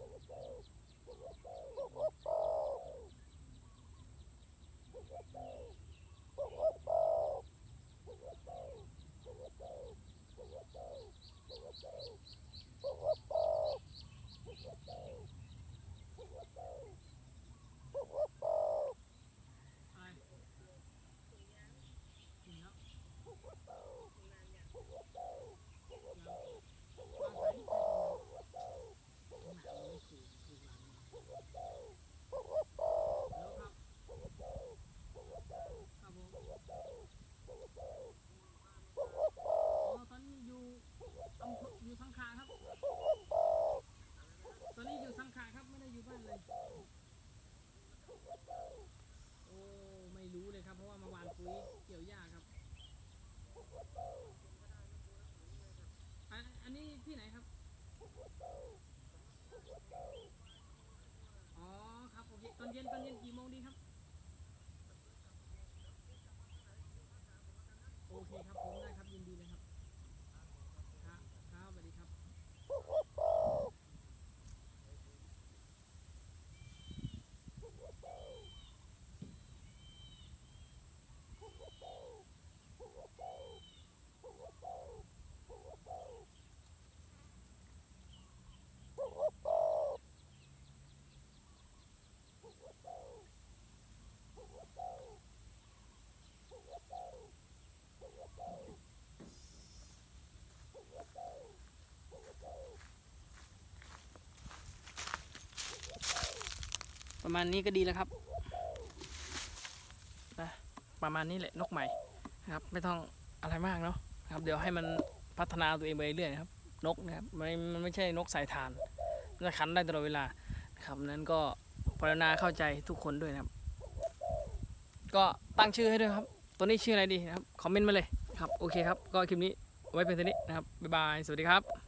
Oh, อันนี้ที่ไหนครับ อ๋อครับโอเคตอนเย็นตอนเย็นกี่โมงดีครับ โอเคครับผมได้ครับยินดีเลยครับ ครับครับสวัสดีครับ ประ มาณนี้ก็ดีแล้วครับนะประมาณนี้แหละนกใหม่นะครับ ไม่ต้องอะไรมากเนาะครับ เดี๋ยวให้มันพัฒนาตัวเองไปเรื่อยๆครับ นกนะครับมันมันไม่ใช่นกสายทานจะขันได้ตลอดเวลาครับนั้นก็ปรารนาเข้าใจทุกคนด้วยนะครับ ก็ตั้งชื่อให้ด้วยครับ ตัวนี้ชื่ออะไรดีนะครับคอมเมนต์มาเลยครับโอเคครับ ก็คลิปนี้ไว้เป็นเท่านี้นะครับบ๊ายบายสวัสดีครับ